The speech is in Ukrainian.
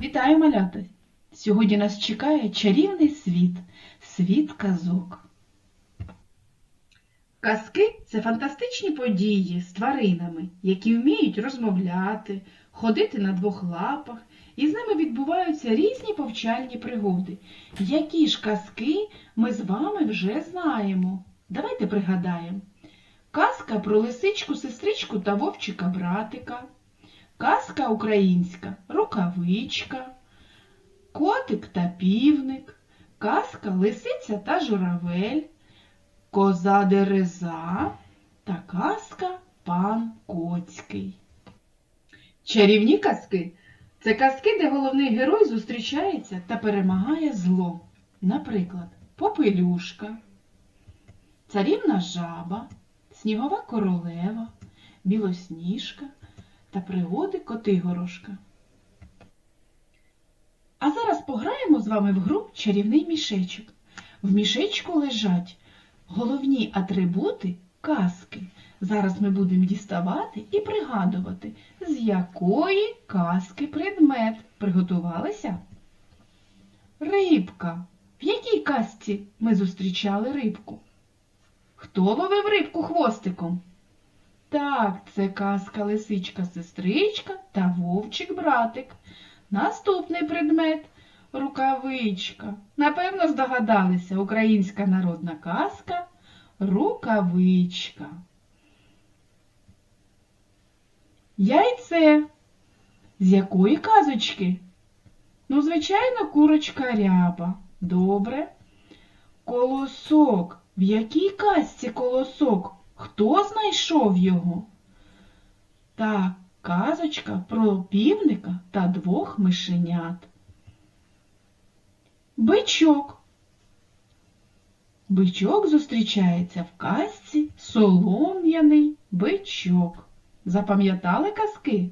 Вітаю, малята! Сьогодні нас чекає чарівний світ, світ казок. Казки це фантастичні події з тваринами, які вміють розмовляти, ходити на двох лапах, і з ними відбуваються різні повчальні пригоди. Які ж казки ми з вами вже знаємо? Давайте пригадаємо. Казка про лисичку, сестричку та вовчика братика. Казка українська рукавичка, котик та півник, казка лисиця та журавель, коза дереза та казка пан Коцький. Чарівні казки це казки, де головний герой зустрічається та перемагає зло. Наприклад, Попелюшка, Царівна жаба, Снігова королева, Білосніжка та пригоди Котигорошка. А зараз пограємо з вами в гру чарівний мішечок. В мішечку лежать головні атрибути казки. Зараз ми будемо діставати і пригадувати, з якої казки предмет. Приготувалися? Рибка. В якій казці ми зустрічали рибку? Хто ловив рибку хвостиком? Так, це казка лисичка сестричка та вовчик братик. Наступний предмет рукавичка. Напевно, здогадалися, українська народна казка рукавичка. Яйце. З якої казочки? Ну, звичайно, курочка ряба. Добре. Колосок. В якій казці колосок? Хто знайшов його? Так, казочка про півника та двох мишенят. Бичок. Бичок зустрічається в казці солом'яний бичок. Запам'ятали казки?